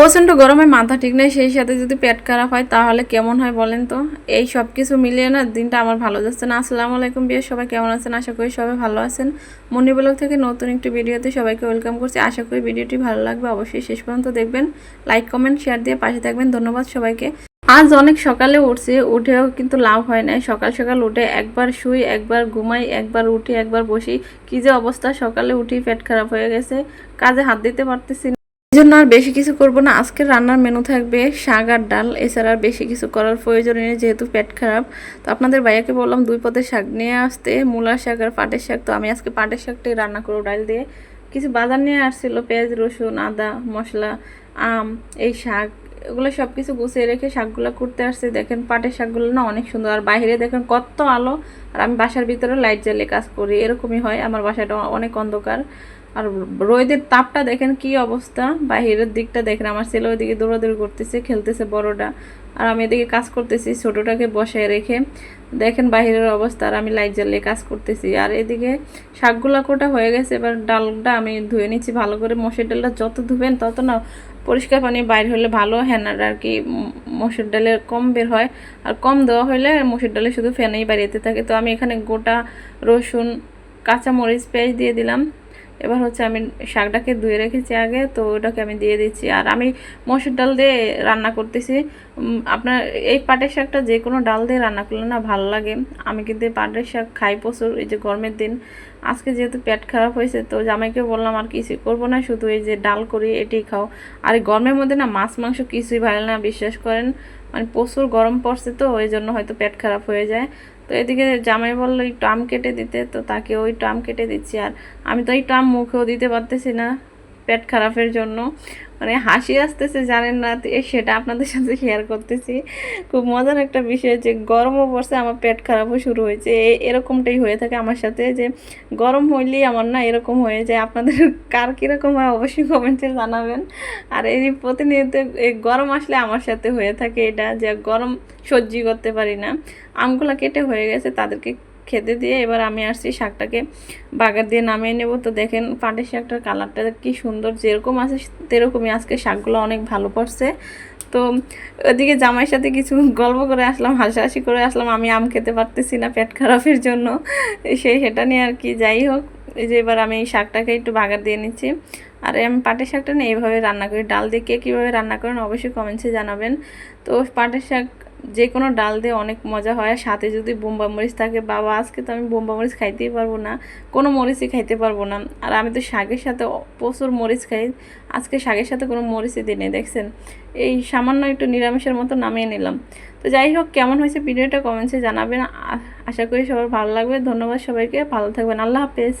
প্রচণ্ড গরমে মাথা ঠিক নেই, সেই সাথে যদি পেট খারাপ হয়, তাহলে কেমন হয় বলেন তো? এই সব কিছু মিলিয়ে না দিনটা আমার ভালো যাচ্ছে না। আসসালামু আলাইকুম বিয়ে সবাই কেমন আছেন? আশা করি সবাই ভালো আছেন। মনি ব্লগ থেকে নতুন একটি ভিডিওতে সবাইকে ওয়েলকাম করছি। আশা করি ভিডিওটি ভালো লাগবে, অবশ্যই শেষ পর্যন্ত দেখবেন। লাইক কমেন্ট শেয়ার দিয়ে পাশে থাকবেন। ধন্যবাদ সবাইকে। আজ অনেক সকালে উঠছি, উঠেও কিন্তু লাভ হয় না সকাল সকাল উঠে একবার শুই, একবার ঘুমাই, একবার উঠি, একবার বসি। কি যে অবস্থা, সকালে উঠি পেট খারাপ হয়ে গেছে। কাজে হাত দিতে পারতেছি এই জন্য আর বেশি কিছু করব না। আজকের রান্নার মেনু থাকবে শাক আর ডাল। এছাড়া আর বেশি কিছু করার প্রয়োজন নেই, যেহেতু পেট খারাপ। তো আপনাদের ভাইয়াকে বললাম দুই পদের শাক নিয়ে আসতে। মূলার শাক আর পাটের শাক। তো আমি আজকে পাটের শাকটাই রান্না করব ডাল দিয়ে। কিছু বাজার নিয়ে আসছিল, পেঁয়াজ, রসুন, আদা, মশলা, আম, এই শাক। এগুলো সব কিছু গুছিয়ে রেখে শাকগুলো করতে আসছে। দেখেন পাটের শাকগুলো না অনেক সুন্দর। আর বাইরে দেখেন কত আলো। আর আমি বাসার ভিতরে লাইট জ্বালিয়ে কাজ করি। এরকমই হয়। আমার বাসাটা অনেক অন্ধকার। আর রোদের তাপটা দেখেন কি অবস্থা, বাহিরের দিকটা দেখেন, আমার ছেলে ওইদিকে দৌড়াদৌড়ি করতেছে, খেলতেছে বড়টা, আর আমি এদিকে কাজ করতেছি, ছোটোটাকে বসায় রেখে। দেখেন বাহিরের অবস্থা, আর আমি লাইট জ্বালিয়ে কাজ করতেছি। আর এদিকে শাকগুলা কোটা হয়ে গেছে, এবার ডালটা আমি ধুয়ে নিচ্ছি ভালো করে। মসুর ডালটা যত ধুবেন তত না পরিষ্কার পানি বাইর হলে ভালো হ্যানার আর কি মসুর ডালের কম বের হয়। আর কম দেওয়া হলে মসুর ডালে শুধু ফ্যানেই বাড়িতে থাকে। তো আমি এখানে গোটা রসুন কাঁচা মরিচ পেঁয়াজ দিয়ে দিলাম। এবার হচ্ছে আমি শাকটাকে ধুয়ে রেখেছি আগে, তো ওটাকে আমি দিয়ে দিচ্ছি। আর আমি মসুর ডাল দিয়ে রান্না করতেছি। আপনার এই পাটের শাকটা যে কোনো ডাল দিয়ে রান্না করলে না ভালো লাগে। আমি কিন্তু পাটের শাক খাই প্রচুর, এই যে গরমের দিন। আজকে যেহেতু পেট খারাপ হয়েছে, তো জামাইকে বললাম, আর কিছু করব না, শুধু এই যে ডাল করি, এটাই খাও। আর গরমের মধ্যে না মাছ, মাংস কিছুই ভালো না, বিশ্বাস করেন। মানে প্রচুর গরম পড়ছে তো, ওই জন্য হয়তো পেট খারাপ হয়ে যায়। তো এদিকে জামাই বলল একটু আম কেটে দিতে, তো তাকে ওই আম কেটে দিচ্ছি। আর আমি তো ওই আম মুখেও দিতে পারতেছি না, পেট খারাপের জন্য। মানে হাসি আসতেছে, জানেন না সেটা আপনাদের সাথে শেয়ার করতেছি। খুব মজার একটা বিষয় যে গরমও পড়ছে আমার পেট খারাপও শুরু হয়েছে। এরকমটাই হয়ে থাকে আমার সাথে যে গরম হইলেই আমার না এরকম হয়ে যায়। আপনাদের কার কীরকম হয় অবশ্যই কমেন্টে জানাবেন। আর এই প্রতিনিয়ত গরম আসলে আমার সাথে হয়ে থাকে এটা, যে গরম সহ্য করতে পারি না। আমগুলো কেটে হয়ে গেছে, তাদেরকে খেতে দিয়ে এবার আমি আসছি শাকটাকে বাগার দিয়ে নামিয়ে নেব। তো দেখেন পাটের শাকটার কালারটা কি সুন্দর, যেরকম আছে সেরকমই আজকে শাকগুলো অনেক ভালো পড়ছে। তো ওদিকে জামাইয়ের সাথে কিছু গল্প করে আসলাম, হাসাহাসি করে আসলাম। আমি আম খেতে পারতেছি না পেট খারাপের জন্য। সেই সেটা নিয়ে আর কি, যাই হোক। এই যে এবার আমি শাকটাকে একটু বাগার দিয়ে নিচ্ছি। আর আমি পাটের শাকটা না, এইভাবে রান্না করি। ডাল দিয়ে কে কীভাবে রান্না করেন অবশ্যই কমেন্টসে জানাবেন। তো পাটের শাক যে কোনো ডাল দিয়ে অনেক মজা হয়। সাথে যদি বোম্বা মরিচ থাকে, বাবা, আজকে তো আমি বোম্বা মরিচ খাইতেই পারব না। কোনো মরিচই খাইতে পারব না। আর আমি তো শাকের সাথে প্রচুর মরিচ খাই। আজকে শাকের সাথে কোনো মরিচই দিনে দেখছেন? এই সামান্য একটু নিরামিষের মতো নামিয়ে নিলাম। তো যাই হোক, কেমন হয়েছে ভিডিওটা কমেন্টসে জানাবেন। আশা করি সবার ভালো লাগবে। ধন্যবাদ সবাইকে। ভালো থাকবেন। আল্লাহ হাফেজ।